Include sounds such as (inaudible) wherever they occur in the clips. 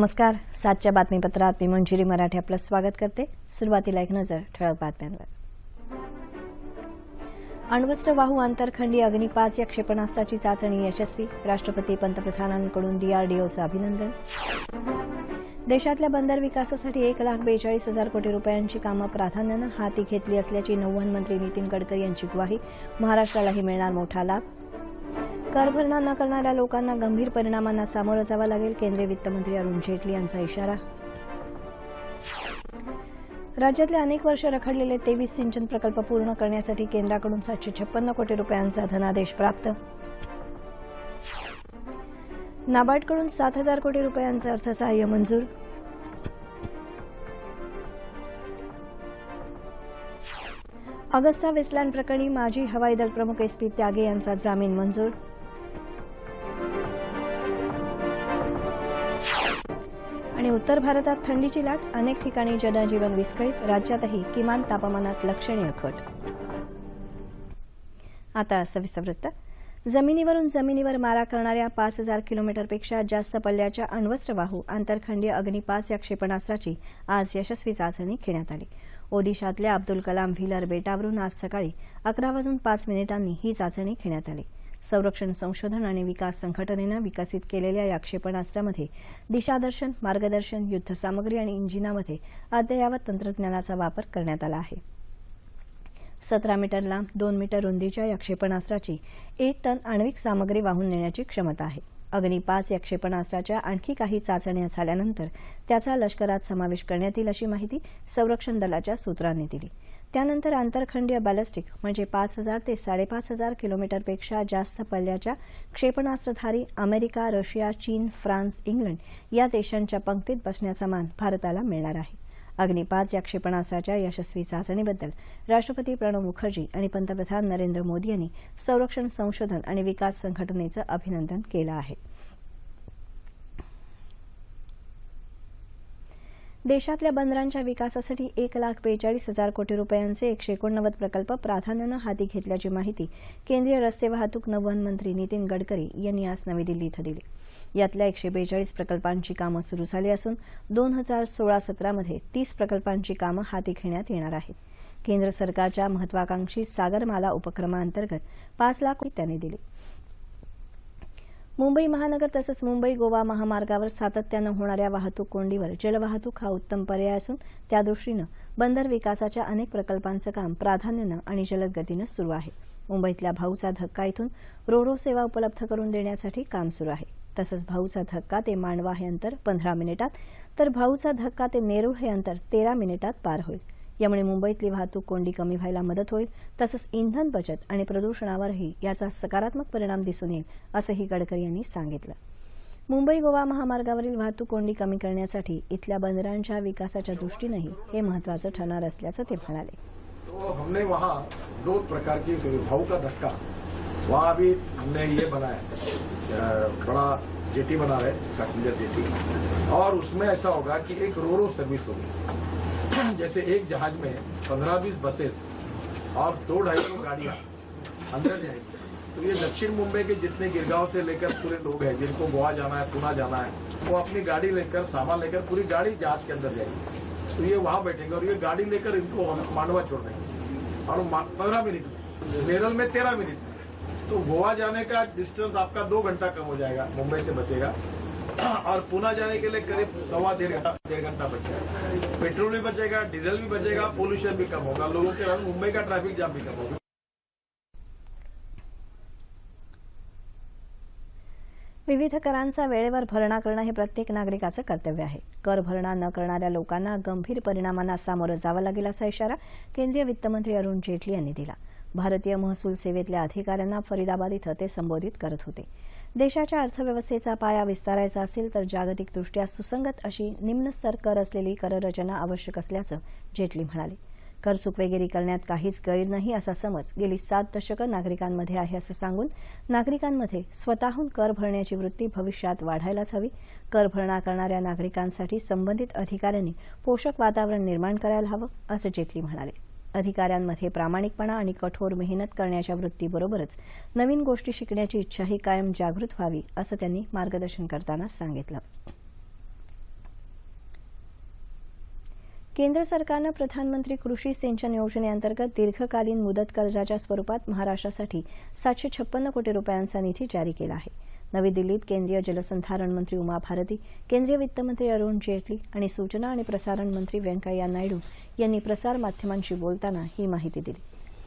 नमस्कार. सातच्या बातमीपत्रात मी मंजिरी मराठी आपलं स्वागत करते. सुरुवातीला एक नजर ठळक बातम्यांवर. अण्वस्त्र वाहू आंतरखंडी अग्नी पाच या क्षेपणास्त्राची चाचणी यशस्वी राष्ट्रपती पंतप्रधानांकडून डीआरडीओचं अभिनंदन. देशातल्या बंदर विकासासाठी एक लाख बेचाळीस हजार कोटी रुपयांची कामं प्राधान्यानं हाती घेतली असल्याची नौवहन मंत्री नितीन गडकरी यांची ग्वाही. महाराष्ट्रालाही मिळणार मोठा लाभ. करभरणा न करणाऱ्या लोकांना गंभीर परिणामांना सामोरं जावं लागेल केंद्रीय वित्तमंत्री अरुण जेटली यांचा इशारा. राज्यातले अनेक वर्ष रखडलेले तेवीस सिंचन प्रकल्प पूर्ण करण्यासाठी केंद्राकडून सातशे छप्पन्न कोटी रुपयांचा धनादेश प्राप्त. नाबार्डकडून सात हजार कोटी रुपयांचं अर्थसहाय्य मंजूर. अगस्ता वेस्टलँड प्रकरणी माजी हवाई दल प्रमुख एस पी त्यागे यांचा जामीन मंजूर. आणि उत्तर भारतात थंडीची लाट अनेक ठिकाणी जनजीवन विस्कळीत राज्यातही किमान तापमानात लक्षणीय घट. आता सविस्तर वृत्त. जमिनीवरून जमिनीवर मारा करणाऱ्या पाच हजार किलोमीटरपेक्षा जास्त पल्ल्याच्या अण्वस्त्रवाहू आंतरखंडीय अग्निपाच या क्षेपणास्त्राची आज यशस्वी चाचणी घेण्यात आली. ओदिशातल्या अब्दुल कलाम व्हीलर बेटावरून आज सकाळी अकरा वाजून पाच मिनिटांनी ही चाचणी घेण्यात आली. संरक्षण संशोधन आणि विकास संघटनेनं विकसित केलेल्या या क्षेपणास्त्रामध्ये दिशादर्शन मार्गदर्शन युद्धसामग्री आणि इंजिनामध्ये अद्ययावत तंत्रज्ञानाचा वापर करण्यात आला आहे. सतरा मीटर लांब दोन मीटर रुंदीच्या या क्षेपणास्त्राची एक टन आण्विक सामग्री वाहून नेण्याची क्षमता आहे. अग्नी पाच या क्षेपणास्त्राच्या आणखी काही चाचण्या झाल्यानंतर त्याचा लष्करात समावेश करण्यात येईल अशी माहिती संरक्षण दलाच्या सूत्रांनी दिली. त्यानंतर आंतरखंडीय बॅलिस्टिक म्हणजे पाच हजार ते साडेपाच हजार किलोमीटरपेक्षा जास्त पल्ल्याच्या क्षेपणास्त्रधारी अमेरिका रशिया चीन फ्रान्स इंग्लंड या देशांच्या पंक्तीत बसण्याचा मान भारताला मिळणार आहे. अग्निपाच या क्षेपणास्त्राच्या यशस्वी चाचणीबद्दल राष्ट्रपती प्रणव मुखर्जी आणि पंतप्रधान नरेंद्र मोदी यांनी संरक्षण संशोधन आणि विकास संघटनेचं अभिनंदन केलं आहे. देशातल्या बंदरांच्या विकासासाठी एक लाख बेचाळीस हजार कोटी रुपयांचे एकशे एकोणनव्वद प्रकल्प प्राधान्यानं हाती घेतल्याची माहिती केंद्रीय रस्ते वाहतूक नौवहन मंत्री नितीन गडकरी यांनी आज नवी दिल्ली इथं दिली. यातल्या एकशे बेचाळीस प्रकल्पांची कामं सुरू झाली असून दोन हजार सोळा सतरामध्ये तीस प्रकल्पांची कामं हाती घेण्यात येणार आहेत. केंद्र सरकारच्या महत्वाकांक्षी सागरमाला उपक्रमाअंतर्गत पाच लाख कोटी त्यांनी दिली. मुंबई महानगर तसंच मुंबई गोवा महामार्गावर सातत्यानं होणाऱ्या वाहतूक कोंडीवर जलवाहतूक हा उत्तम पर्याय असून त्यादृष्टीनं बंदर विकासाच्या अनेक प्रकल्पांचं काम प्राधान्यानं आणि जलद गतीनं सुरू आहे. मुंबईतल्या भाऊचा धक्का इथून रोरो सेवा उपलब्ध करून देण्यासाठी काम सुरू आहे. तसंच भाऊचा धक्का ते मांडवा हे अंतर पंधरा मिनिटात तर भाऊचा धक्का ते नेरूळ हे अंतर तेरा मिनिटात पार होईल. यामुळे मुंबईतली वाहतूक कोंडी कमी व्हायला मदत होईल तसंच इंधन बचत आणि प्रदूषणावरही याचा सकारात्मक परिणाम दिसून येईल असंही गडकरी यांनी सांगितलं. मुंबई गोवा महामार्गावरील वाहतूक कोंडी कमी करण्यासाठी इथल्या बंदरांच्या विकासाच्या दृष्टीनंही हे महत्वाचं ठरणार असल्याचं ते म्हणाले. तो हमने वहाँ दो प्रकार की भाव का धक्का. वहाँ अभी हमने ये बनाया बड़ा जेटी बना रहे पैसेंजर जेटी। और उसमें ऐसा होगा कि एक रोरो सर्विस होगी। (clears throat) जैसे एक जहाज़ में पंद्रह बीस बसेस और दो ढाई सौ गाड़ियाँ अंदर जाएँगी। तो ये दक्षिण मुंबई के जितने गिरगांव से लेकर पूरे लोग हैं, जिनको गोवा जाना है, पुणे जाना है, वो अपनी गाड़ी लेकर, सामान लेकर पूरी गाड़ी जहाज़ के अंदर जाएगी। तो ये वहाँ बैठेंगे और ये गाड़ी लेकर इनको मांडवा छोड़ देंगे और पंद्रह मिनट में, नेरल में तेरह मिनट में। तो गोवा जाने का डिस्टेंस आपका दो घंटा कम हो जाएगा, मुंबई से बचेगा। और पुणे जाने के लिए करीब सवा डेढ़ घंटा डेढ़ घंटा बच पेट्रोल भी बचेगा डीजल भी बचेगा पोल्यूशन भी कम होगा। लोगों के रंग मुंबई का ट्रैफिक जाम भी कम होगा। विविध करांचा वेळेवर भरणा करणं हे प्रत्येक नागरिकाचं कर्तव्य आहे. कर भरणा न करणाऱ्या लोकांना गंभीर परिणामांना सामोरं जावं लागेल असा इशारा केंद्रीय वित्तमंत्री अरुण जेटली यांनी दिला. भारतीय महसूल सेवेतल्या अधिकाऱ्यांना फरीदाबाद इथं ते संबोधित करत होते. देशाच्या अर्थव्यवस्थेचा पाया विस्तारायचा असेल तर जागतिकदृष्ट्या सुसंगत अशी निम्नस्तर कर असलेली कररचना आवश्यक असल्याचं जेटली म्हणाले. कर चुकवेगिरी करण्यात काहीच गैर नाही असा समज गेली सात दशकं नागरिकांमध्ये आहे असं सांगून नागरिकांमध्ये स्वतःहून कर भरण्याची वृत्ती भविष्यात वाढायलाच हवी. कर भरणा करणाऱ्या नागरिकांसाठी संबंधित अधिकाऱ्यांनी पोषक वातावरण निर्माण करायला हवं असं जेटली म्हणाले. अधिकाऱ्यांमध्ये प्रामाणिकपणा आणि कठोर मेहनत करण्याच्या वृत्तीबरोबरच नवीन गोष्टी शिकण्याची इच्छाही कायम जागृत व्हावी असं त्यांनी मार्गदर्शन करताना सांगितलं. केंद्र सरकारनं प्रधानमंत्री कृषी सिंचन योजनेअंतर्गत दीर्घकालीन मुदत कर्जाच्या स्वरूपात महाराष्ट्रासाठी सातशे छप्पन्न कोटी रुपयांचा निधी जारी केला आहे. नवी दिल्लीत केंद्रीय जलसंधारण मंत्री उमा भारती केंद्रीय वित्तमंत्री अरुण जेटली आणि सूचना आणि प्रसारण मंत्री व्यंकय्या नायडू यांनी प्रसारमाध्यमांशी बोलताना ही माहिती दिली.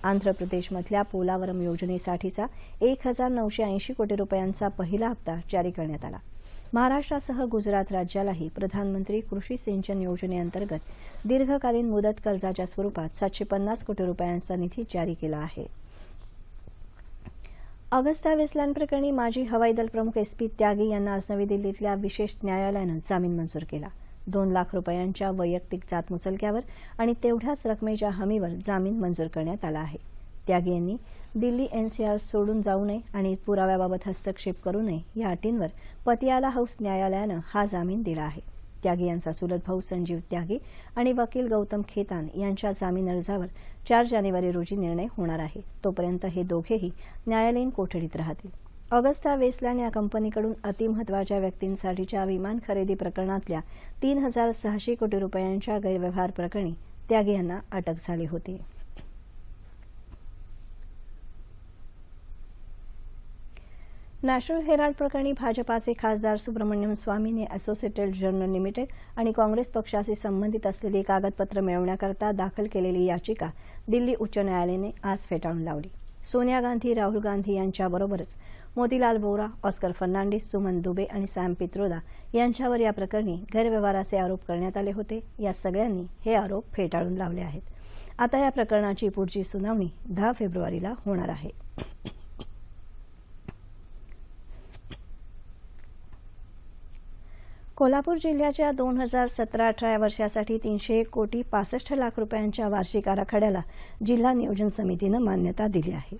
आंध्र प्रदेशमधल्या पोलावरम योजनेसाठीचा एक हजार नऊशे ऐंशी कोटी रुपयांचा पहिला हप्ता जारी करण्यात आला. महाराष्ट्रासह गुजरात राज्यालाही प्रधानमंत्री कृषी सिंचन योजनेअंतर्गत दीर्घकालीन मुदत कर्जाच्या स्वरूपात सातशे पन्नास कोटी रुपयांचा निधी जारी केला आहे. ऑगस्टा वेस्टलँड प्रकरणी माजी हवाई दल प्रमुख एस पी त्यागी यांना आज नवी दिल्लीतल्या विशेष न्यायालयानं जामीन मंजूर केला. दोन लाख रुपयांच्या वैयक्तिक जातमुचलक्यावर आणि तेवढ्याच रकमेच्या हमीवर जामीन मंजूर करण्यात आला आहे. त्यागी यांनी दिल्ली एनसीआर सोडून जाऊ नये आणि पुराव्याबाबत हस्तक्षेप करू नये या अटींवर पतियाला हाऊस न्यायालयानं हा जामीन दिला आहे. त्यागी यांचा चुलत भाऊ संजीव त्यागी आणि वकील गौतम खेतान यांच्या जामीन अर्जावर चार जानेवारी रोजी निर्णय होणार आहे. तोपर्यंत हे दोघेही न्यायालयीन कोठडीत राहतील. ऑगस्टा वेस्टलँड या कंपनीकडून अतिमहत्वाच्या व्यक्तींसाठीच्या विमान खरेदी प्रकरणातल्या तीन हजार सहाशे कोटी रुपयांच्या गैरव्यवहार प्रकरणी त्यागी यांना अटक झाली होती. नॅशनल हेराल्ड प्रकरणी भाजपाचे खासदार सुब्रमण्यम स्वामीने असोसिएटेड जर्नल लिमिटेड आणि काँग्रेस पक्षाशी संबंधित असलेली कागदपत्र मिळवण्याकरता दाखल केलेली याचिका दिल्ली उच्च न्यायालयाने आज फेटाळून लावली. सोनिया गांधी राहुल गांधी यांच्याबरोबरच मोतीलाल बोरा ऑस्कर फर्नांडिस सुमन दुबे आणि सॅम पित्रोदा यांच्यावर या प्रकरणी गैरव्यवहाराचे आरोप करण्यात आले होते. या सगळ्यांनी हे आरोप फेटाळून लावले आहेत. आता या प्रकरणाची पुढची सुनावणी दहा फेब्रुवारीला होणार आहे. कोल्हापूर जिल्ह्याच्या दोन हजार सतरा अठरा या वर्षासाठी तीनशे एक कोटी पासष्ट लाख रुपयांच्या वार्षिक आराखड्याला जिल्हा नियोजन समितीनं मान्यता दिली आहे.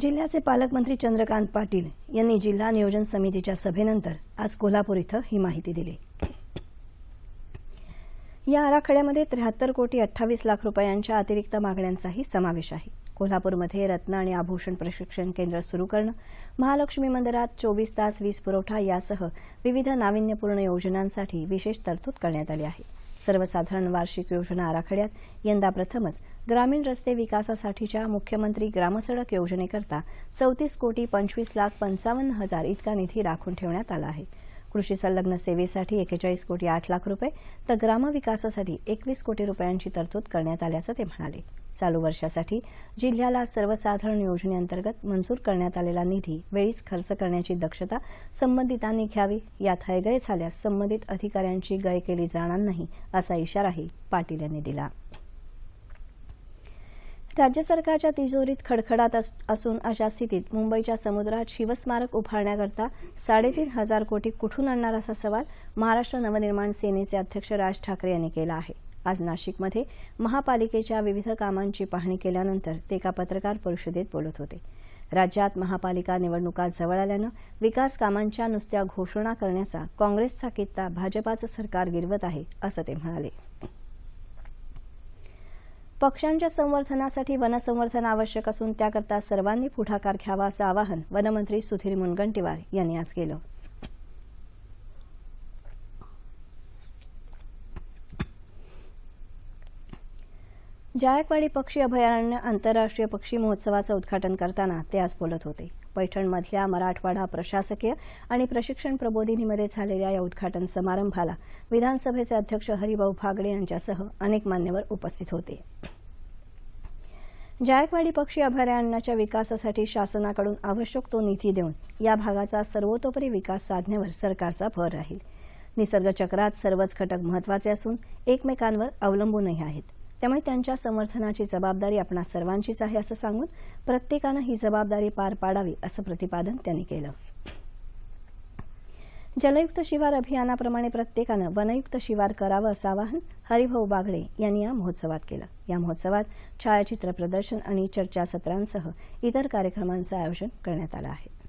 जिल्ह्याचे पालकमंत्री चंद्रकांत पाटील यांनी जिल्हा नियोजन समितीच्या सभेनंतर आज कोल्हापूर इथं ही माहिती दिली. या आराखड्यामध्ये त्र्याहत्तर कोटी अठ्ठावीस लाख रुपयांच्या अतिरिक्त मागण्यांचाही समावेश आहे. कोल्हापूरमध्ये रत्न आणि आभूषण प्रशिक्षण केंद्र सुरू करणं महालक्ष्मी मंदिरात चोवीस तास वीज पुरवठा यासह विविध नाविन्यपूर्ण योजनांसाठी विशेष तरतूद करण्यात आली आहे. सर्वसाधारण वार्षिक योजना आराखड्यात यंदा प्रथमच ग्रामीण रस्ते विकासासाठीच्या मुख्यमंत्री ग्रामसडक योजनेकरता चौतीस कोटी पंचवीस लाख पंचावन्न हजार इतका निधी राखून ठेवण्यात आला आहे. कृषी संलग्न सेवेसाठी एकेचाळीस कोटी आठ लाख रुपये तर ग्रामविकासासाठी एकवीस कोटी रुपयांची तरतूद करण्यात आल्याचं ते म्हणाले. चालू वर्षासाठी जिल्ह्याला सर्वसाधारण योजनेअंतर्गत मंजूर करण्यात आलेला निधी वेळीच खर्च करण्याची दक्षता संबंधितांनी घ्यावी यात हयगय झाल्यास संबंधित अधिकाऱ्यांची गय केली जाणार नाही असा इशाराही पाटील यांनी दिला. राज्य सरकारच्या तिजोरीत खडखडात असून अशा स्थितीत मुंबईच्या समुद्रात शिवस्मारक उभारण्याकरता साडेतीन हजार कोटी कुठून आणणार असा सवाल महाराष्ट्र नवनिर्माण सेनेचे अध्यक्ष राज ठाकरे यांनी केला आहे. आज नाशिकमध्ये महापालिकेच्या विविध कामांची पाहणी केल्यानंतर ते एका पत्रकार परिषदेत बोलत होते. राज्यात महापालिका निवडणुका जवळ आल्यानं विकास कामांच्या नुसत्या घोषणा करण्याचा काँग्रेसचा कित्ता भाजपाचं सरकार गिरवत आहे असं ते म्हणाले. पक्ष्यांच्या संवर्धनासाठी वनसंवर्धन आवश्यक असून त्याकरता सर्वांनी पुढाकार घ्यावा असं आवाहन वनमंत्री सुधीर मुनगंटीवार यांनी आज केलं. जायकवाडी पक्षी अभयारण्य आंतरराष्ट्रीय पक्षी महोत्सवाचं उद्घाटन करताना ते आज बोलत होते. पैठणमधल्या मराठवाडा प्रशासकीय आणि प्रशिक्षण प्रबोधिनीमध्ये झालेल्या या उद्घाटन समारंभाला विधानसभेचे अध्यक्ष हरिभाऊ भागडे यांच्यासह अनेक मान्यवर उपस्थित होते. जायकवाडी पक्षी अभयारण्याच्या विकासासाठी शासनाकडून आवश्यक तो निधी देऊन या भागाचा सर्वतोपरी विकास साधण्यावर सरकारचा भर राहील. निसर्ग चक्रात सर्वच घटक महत्त्वाचे असून एकमेकांवर अवलंबूनही आहेत. त्यामुळे त्यांच्या समर्थनाची जबाबदारी आपणा सर्वांचीच आहे असं सांगून प्रत्येकानं ही जबाबदारी पार पाडावी असं प्रतिपादन त्यांनी केलं. जलयुक्त शिवार अभियानाप्रमाणे प्रत्येकानं वनयुक्त शिवार करावं असं आवाहन हरिभाऊ बागडे यांनी या महोत्सवात केलं. या महोत्सवात छायाचित्र प्रदर्शन आणि चर्चासत्रांसह इतर कार्यक्रमांचं आयोजन करण्यात आलं आहे.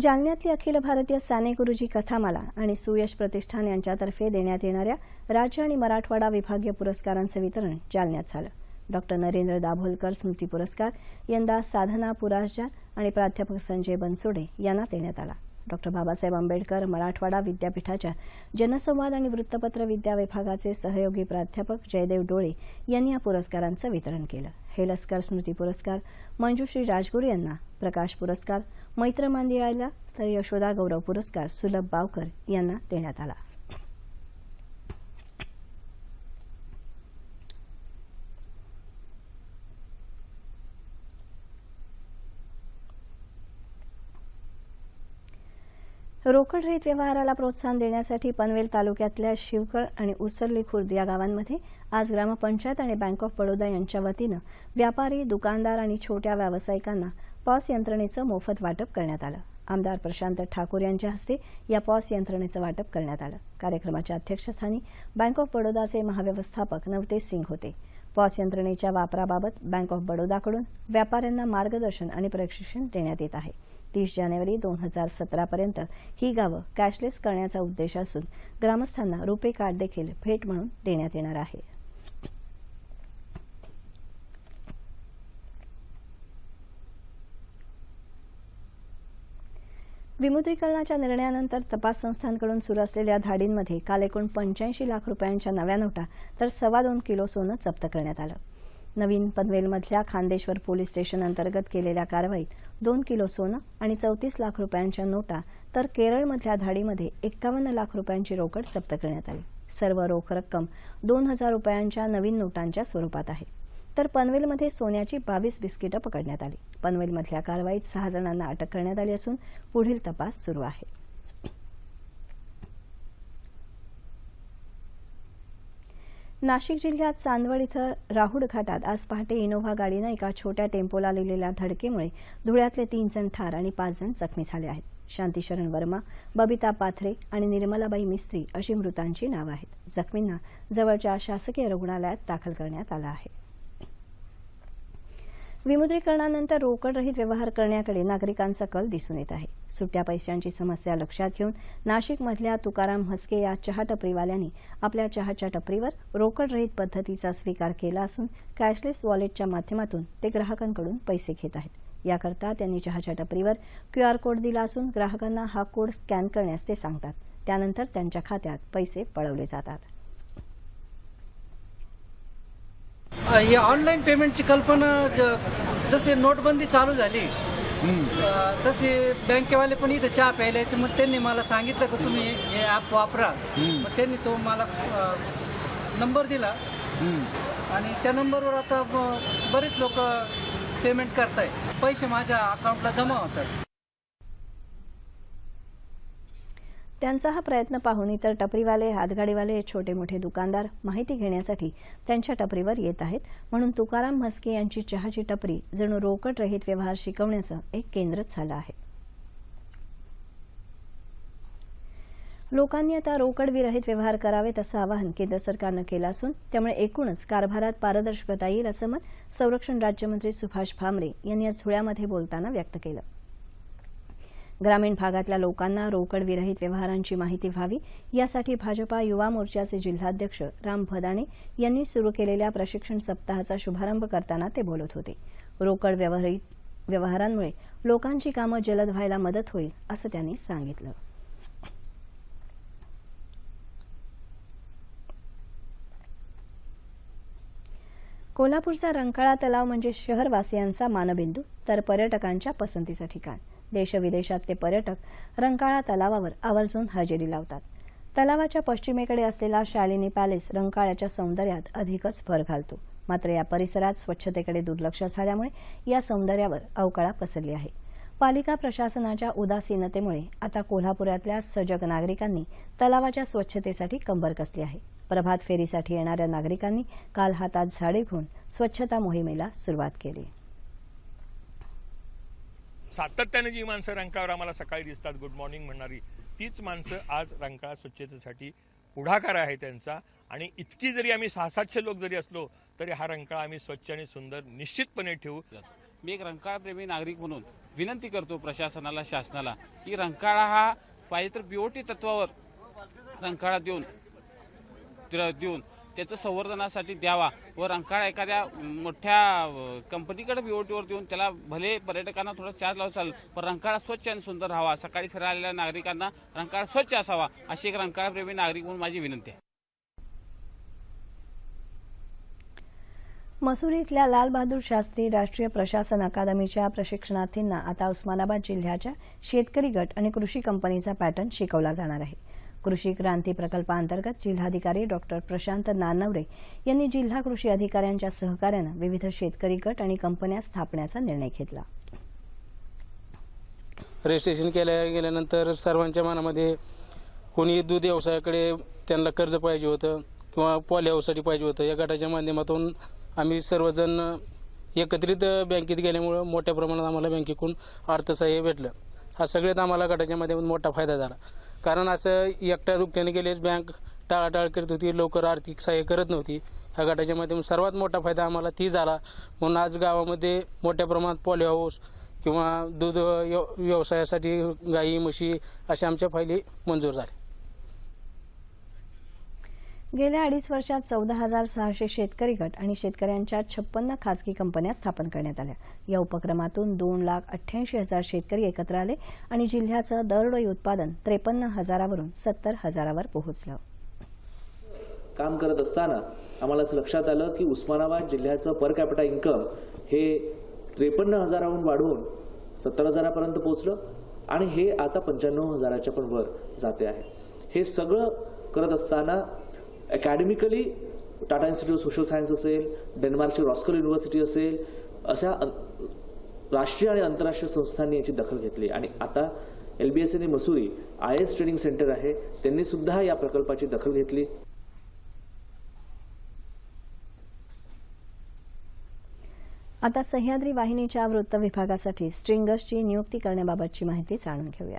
जालन्यातली अखिल भारतीय साने गुरुजी कथामाला आणि सुयश प्रतिष्ठान यांच्यातर्फे देण्यात येणाऱ्या राज्य आणि मराठवाडा विभागीय पुरस्कारांचं वितरण जालन्यात झालं. डॉक्टर नरेंद्र दाभोलकर स्मृती पुरस्कार यंदा साधना पुरासजा आणि प्राध्यापक संजय बनसोडे यांना देण्यात आला. डॉक्टर बाबासाहेब आंबेडकर मराठवाडा विद्यापीठाच्या जनसंवाद आणि वृत्तपत्र विद्या विभागाचे सहयोगी प्राध्यापक जयदेव डोळे यांनी या पुरस्कारांचं वितरण केलं. हेलस्कर स्मृती पुरस्कार मंजुश्री राजगुरू यांना प्रकाश पुरस्कार मैत्र मांदियाला तर यशोदा गौरव पुरस्कार सुलभ बावकर यांना देण्यात आला. रोकड रहित व्यवहाराला प्रोत्साहन देण्यासाठी पनवेल तालुक्यातल्या शिवकळ आणि उसरली खुर्द या गावांमध्ये आज ग्रामपंचायत आणि बँक ऑफ बडोदा यांच्या वतीनं व्यापारी दुकानदार आणि छोट्या व्यावसायिकांना पॉस यंत्रणेचं मोफत वाटप करण्यात आलं. आमदार प्रशांत ठाकूर यांच्या हस्ते या पॉस यंत्रणेचं वाटप करण्यात आलं. कार्यक्रमाच्या अध्यक्षस्थानी बँक ऑफ बडोदाचे महाव्यवस्थापक नवतेज सिंग होते. पॉस यंत्रणेच्या वापराबाबत बँक ऑफ बडोदाकडून व्यापाऱ्यांना मार्गदर्शन आणि प्रशिक्षण देण्यात येत आहे. तीस जानेवारी दोन हजार सतरापर्यंत ही गावं कॅशलेस करण्याचा उद्देश असून ग्रामस्थांना रुपे कार्ड देखील भेट म्हणून देण्यात येणार आहे. विमुद्रीकरणाच्या निर्णयानंतर तपास संस्थांकडून सुरू असलेल्या धाडींमध्ये काल एकूण पंच्याऐंशी लाख रुपयांच्या नव्या नोटा तर सव्वा दोन किलो सोनं जप्त करण्यात आलं. नवीन पनवेलमधल्या खांदेश्वर पोलीस स्टेशन अंतर्गत केलेल्या कारवाईत दोन किलो सोनं आणि चौतीस लाख रुपयांच्या नोटा तर केरळमधल्या धाडीमध्ये एक्कावन्न लाख रुपयांची रोकड जप्त करण्यात आली. सर्व रोख रक्कम दोन हजार रुपयांच्या नवीन नोटांच्या स्वरूपात आहे. तर पनवेलमध्ये सोन्याची बावीस बिस्किटं पकडण्यात आली. पनवेलमधल्या कारवाईत सहा जणांना अटक करण्यात आली असून पुढील तपास सुरू आहे. नाशिक जिल्ह्यात चांदवड इथं राहुड घाटात आज पहाटे इनोव्हा गाडीनं एका छोट्या टेम्पोला लिहिलेल्या धडकेमुळे धुळ्यातले तीन जण ठार आणि पाच जण जखमी झाले आहेत. शांतीशरण वर्मा बबिता पाथरे आणि निर्मलाबाई मिस्त्री अशी मृतांची नावं आहेत. जखमींना जवळच्या शासकीय रुग्णालयात दाखल करण्यात आलं आहे. विमुद्रीकरणानंतर रोकडरहित व्यवहार करण्याकडे नागरिकांचा कल दिसून येत आहे. सुट्या पैशांची समस्या लक्षात घेऊन नाशिकमधल्या तुकाराम हस्के या चहा टपरीवाल्यांनी आपल्या चहाच्या टपरीवर रोकडरहित पद्धतीचा स्वीकार केला असून कॅशलेस वॉलेटच्या माध्यमातून ते ग्राहकांकडून पैसे घेत आहेत. याकरता त्यांनी चहाच्या टपरीवर क्यूआर कोड दिला असून ग्राहकांना हा कोड स्कॅन करण्यास ते सांगतात. त्यानंतर त्यांच्या खात्यात पैसे पळवले जातात. ही ऑनलाईन पेमेंटची कल्पना ज- जसे नोटबंदी चालू झाली तसे बँकेवाले पण इथं चहा प्यायला यायचे. मग त्यांनी मला सांगितलं की तुम्ही हे ॲप वापरा. मग त्यांनी तो मला नंबर दिला. आणि त्या नंबरवर आता बरेच लोक पेमेंट करताय पैसे माझ्या अकाउंटला जमा होतात. त्यांचा हा प्रयत्न पाहून इतर टपरीवाले हातगाडीवाले छोटे मोठे दुकानदार माहिती घेण्यासाठी त्यांच्या टपरीवर येत आहेत. म्हणून तुकाराम म्हस्के यांची चहाची टपरी जणू रोकड रहित व्यवहार शिकवण्याचं एक केंद्रच झालं आहे. लोकांनी आता रोकड विरहित व्यवहार करावेत असं आवाहन केंद्र सरकारनं केलं असून त्यामुळे एकूणच कारभारात पारदर्शकता येईल असं मत संरक्षण राज्यमंत्री सुभाष भामरे यांनी आज धुळ्यामध्ये बोलताना व्यक्त केलं. ग्रामीण भागातल्या लोकांना रोकड विरहित व्यवहारांची माहिती व्हावी. यासाठी भाजपा युवा मोर्चाचे जिल्हाध्यक्ष राम भदाणे यांनी सुरू केलेल्या प्रशिक्षण सप्ताहाचा शुभारंभ करताना ते बोलत होते. रोकड व्यवहारांमुळे लोकांची कामं जलद व्हायला मदत होईल असं त्यांनी सांगितलं. कोल्हापूरचा रंकाळा तलाव म्हणजे शहरवासियांचा मानबिंदू तर पर्यटकांच्या पसंतीचं ठिकाण. देशविदेशातले पर्यटक रंकाळा तलावावर आवर्जून हजेरी लावतात. तलावाच्या पश्चिमेकडे असलेला शालिनी पॅलेस रंकाळ्याच्या सौंदर्यात अधिकच भर घालतो. मात्र या परिसरात स्वच्छतेकडे दुर्लक्ष झाल्यामुळे या सौंदर्यावर अवकाळा पसरली आहे. पालिका प्रशासनाच्या उदासीनतेमुळे आता कोल्हापुरातल्या सजग नागरिकांनी तलावाच्या स्वच्छतेसाठी कंबर कसली आहे. प्रभात फेरीसाठी येणाऱ्या नागरिकांनी काल हातात झाडे घेऊन स्वच्छता मोहिमेला सुरुवात केली. सातत्याने जी माणसं रंकावर आम्हाला सकाळी दिसतात गुड मॉर्निंग म्हणणारी तीच माणसं आज रंकाळा स्वच्छतेसाठी पुढाकार आहे त्यांचा. आणि इतकी जरी आम्ही सहा सातशे लोक जरी असलो तरी हा रंकाळा आम्ही स्वच्छ आणि सुंदर निश्चितपणे ठेवू. मी एक रंकाळाप्रेमी नागरिक म्हणून विनंती करतो प्रशासनाला शासनाला की रंकाळा हा पाहिजे तर बीओटी तत्वावर रंकाळा देऊन तर देऊन त्याचं संवर्धनासाठी द्यावा व रंकाळा एखाद्या मोठ्या कंपनीकडे बीओटीवर देऊन त्याला भले पर्यटकांना थोडा चार्ज लावू चालेल पण रंकाळा स्वच्छ आणि सुंदर राहावा. सकाळी फिरायला नागरिकांना रंकाळा स्वच्छ असावा अशी एक रंकाळाप्रेमी नागरिक म्हणून माझी विनंती आहे. मसुरी इथल्या लालबहादूर शास्त्री राष्ट्रीय प्रशासन अकादमीच्या प्रशिक्षणार्थींना आता उस्मानाबाद जिल्ह्याच्या शेतकरी गट आणि कृषी कंपनीचा पॅटर्न शिकवला जाणार आहे. कृषी क्रांती प्रकल्पाअंतर्गत जिल्हाधिकारी डॉक्टर प्रशांत नानवरे यांनी जिल्हा कृषी अधिकाऱ्यांच्या सहकार्यानं विविध शेतकरी गट आणि कंपन्या स्थापण्याचा निर्णय घेतला. रजिस्ट्रेशन केल्या गेल्यानंतर सर्वांच्या मनामध्ये कोणी दूध व्यवसायाकडे त्यांना कर्ज पाहिजे होतं किंवा पॉली हाऊससाठी पाहिजे होतं या गटाच्या माध्यमातून आम्ही सर्वजण एकत्रित बँकेत गेल्यामुळं मोठ्या प्रमाणात आम्हाला बँकेकडून अर्थसहाय्य भेटलं. हा सगळ्यात आम्हाला गटाच्या माध्यमातून मोठा फायदा झाला. कारण असं एकट्या दुकट्याने गेलेच बँक टाळाटाळ करत होती लवकर आर्थिक सहाय्य करत नव्हती. ह्या गटाच्या माध्यमातून सर्वात मोठा फायदा आम्हाला ती झाला. म्हणून आज गावामध्ये मोठ्या प्रमाणात पॉली हाऊस किंवा दूध व्यव- व्यवसायासाठी गाई म्हशी अशा आमच्या फायली मंजूर झाल्या. गेल्या अडीच वर्षात चौदा हजार सहाशे शेतकरी गट आणि शेतकऱ्यांच्या छप्पन्न खासगी कंपन्या स्थापन करण्यात आल्या. या उपक्रमातून दोन लाख अठ्ठ्याऐंशी हजार शेतकरी एकत्र आले आणि जिल्ह्याचं दरडोई उत्पादन त्रेपन्न हजारावरून सत्तर हजारावर पोहोचलं. काम करत असताना आम्हाला असं लक्षात आलं की उस्मानाबाद जिल्ह्याचं पर कॅपिटा इन्कम हे त्रेपन्न हजाराहून वाढवून सत्तर हजारापर्यंत पोहोचलं आणि हे आता पंच्याण्णव हजाराच्या पण वर जाते आहे. हे सगळं करत असताना academically Tata institute of social science असेल डेन्मार्कची रॉस्कल युनिव्हर्सिटी असेल अशा राष्ट्रीय आणि आंतरराष्ट्रीय संस्थांनी याची दखल घेतली. आणि आता एल बी एस एने Mussoorie I S training centre आहे त्यांनी सुद्धा या प्रकल्पाची दखल घेतली. आता सह्याद्री वाहिनीच्या वृत्त विभागासाठी स्ट्रिंगर्सची नियुक्ती करण्याबाबतची माहिती जाणून घेऊया.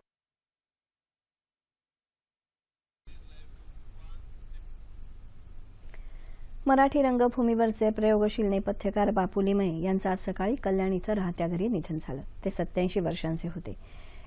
मराठी रंगभूमीवरचे प्रयोगशील नेपथ्यकार बापू लिमये यांचं आज सकाळी कल्याण इथं राहत्या घरी निधन झालं. ते सत्याऐंशी वर्षांचे होते.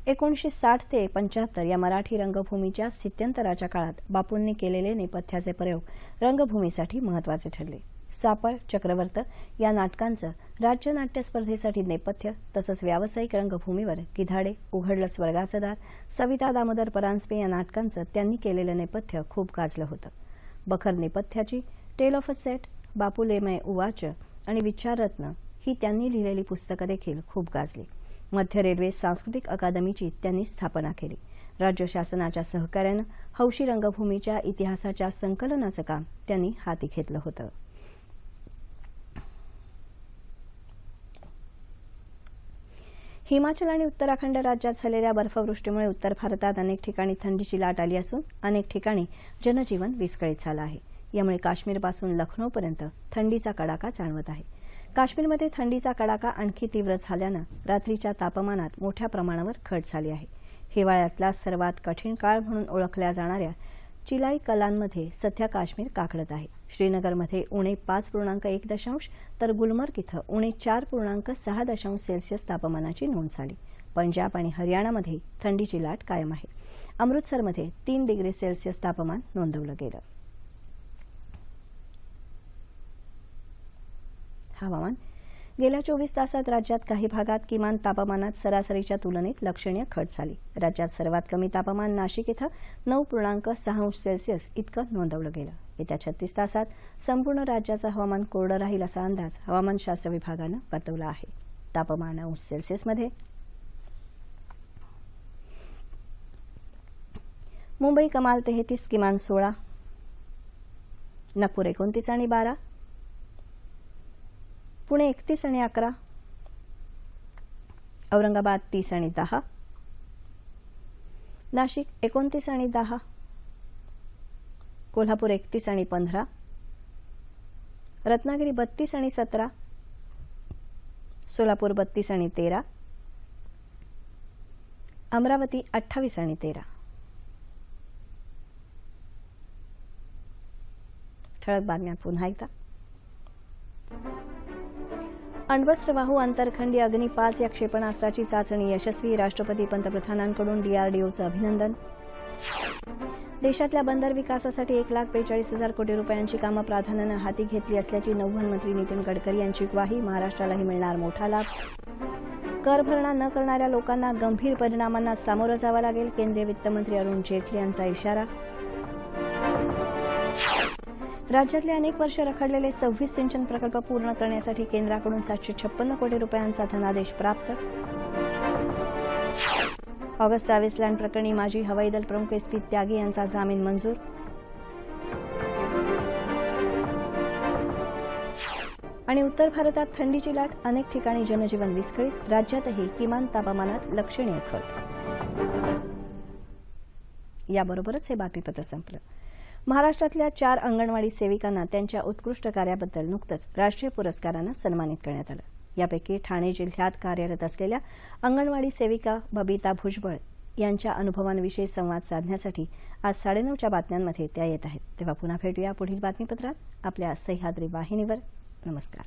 एकोणीसशे साठ ते पंच्याहत्तर या मराठी रंगभूमीच्या स्थित्यंतराच्या काळात बापूंनी केलेले नेपथ्याचे प्रयोग रंगभूमीसाठी महत्त्वाचे ठरले. सापळ चक्रवर्त या नाटकांचं राज्य नाट्य स्पर्धेसाठी नेपथ्य तसंच व्यावसायिक रंगभूमीवर गिधाडे उघडलं स्वर्गाचं दार सविता दामोदर परांजपे या नाटकांचं त्यांनी केलेलं नेपथ्य खूप गाजलं होतं. बखर नेपथ्याची tale of a set Bapu Limaye उवाच आणि विचाररत्न ही त्यांनी लिहिलेली पुस्तकं देखील खूप गाजली. मध्य रेल्वे सांस्कृतिक अकादमीची त्यांनी स्थापना केली. राज्य शासनाच्या सहकार्यानं हौशी रंगभूमीच्या इतिहासाच्या संकलनाचं काम त्यांनी हाती घेतलं होतं. हिमाचल आणि उत्तराखंड राज्यात झालेल्या बर्फवृष्टीमुळे उत्तर भारतात अनेक ठिकाणी थंडीची लाट आली असून अनेक ठिकाणी जनजीवन विस्कळीत झालं आहे. यामुळे काश्मीरपासून लखनौपर्यंत थंडीचा कडाका जाणवत आहे. काश्मीरमध्ये थंडीचा कडाका आणखी तीव्र झाल्यानं रात्रीच्या तापमानात मोठ्या प्रमाणावर घट झाली आहे. हिवाळ्यातला सर्वात कठीण काळ म्हणून ओळखल्या जाणाऱ्या चिलाई कलांमध्ये सध्या काश्मीर काकडत आहे. श्रीनगरमध्ये उणे पाच पूर्णांक एक दशांश तर गुलमर्ग इथं उणे चार पूर्णांक सहा दशांश सेल्सिअस तापमानाची नोंद झाली. पंजाब आणि हरियाणामध्ये थंडीची लाट कायम आहे. अमृतसरमध्ये तीन डिग्री सेल्सिअस तापमान नोंदवलं गेलं. हवामान. गेल्या चोवीस तासात राज्यात काही भागात किमान तापमानात सरासरीच्या तुलनेत लक्षणीय घट झाली. राज्यात सर्वात कमी तापमान नाशिक इथं नऊ पूर्णांक सहा अंश सेल्सिअस इतकं नोंदवलं गेलं. येत्या छत्तीस तासात संपूर्ण राज्याचं हवामान कोरडं राहील असा अंदाज हवामानशास्त्र विभागानं वर्तवला आहे. तापमान अंश सेल्सिअसमध्ये मुंबई कमाल तेहतीस किमान सोळा नागपूर एकोणतीस आणि बारा पुणे एकतीस आणि अकरा. औरंगाबाद तीस आणि दहा. नाशिक एकोणतीस आणि दहा. कोल्हापूर एकतीस आणि पंधरा. रत्नागिरी बत्तीस आणि सतरा. सोलापूर बत्तीस आणि तेरा. अमरावती अठ्ठावीस आणि तेरा. ठळक बातम्या पुन्हा एकदा. अण्वस्त्रवाहू आंतरखंडीय अग्नी पाच या क्षेपणास्त्राची चाचणी. यशस्वी राष्ट्रपती पंतप्रधानांकडून डीआरडीओचं अभिनंदन. देशातल्या बंदर विकासासाठी एक लाख बेचाळीस हजार कोटी रुपयांची कामं प्राधान्यानं हाती घेतली असल्याची नौवहन मंत्री नितीन गडकरी यांची ग्वाही. महाराष्ट्रालाही मिळणार मोठा लाभ. कर भरणा न करणाऱ्या लोकांना गंभीर परिणामांना सामोरं जावं लागेल. केंद्रीय वित्तमंत्री अरुण जेटली यांचा इशारा. राज्यातले अनेक वर्ष रखडलेले सव्वीस सिंचन प्रकल्प पूर्ण करण्यासाठी केंद्राकडून सातशे छप्पन्न कोटी रुपयांचा धनादेश प्राप्त. ऑगस्टा वेस्टलँड प्रकरणी माजी हवाई दल प्रमुख एस पी त्यागी यांचा जामीन मंजूर. आणि उत्तर भारतात थंडीची लाट अनेक ठिकाणी जनजीवन विस्कळीत राज्यातही किमान तापमानात लक्षणीय घट. याबरोबरच हे बातमीपत्र संपलं. महाराष्ट्रातल्या चार अंगणवाडी सेविकांना त्यांच्या उत्कृष्ट कार्याबद्दल नुकतंच राष्ट्रीय पुरस्कारानं सन्मानित करण्यात आलं. यापैकी ठाणे जिल्ह्यात कार्यरत असलेल्या अंगणवाडी सेविका बबिता भुजबळ यांच्या अनुभवांविषयी संवाद साधण्यासाठी आज साडेनऊच्या बातम्यांमध्ये त्या येत आहेत. तेव्हा पुन्हा भेटूया पुढील बातमीपत्रात. आपल्या सह्याद्री वाहिनीवर नमस्कार.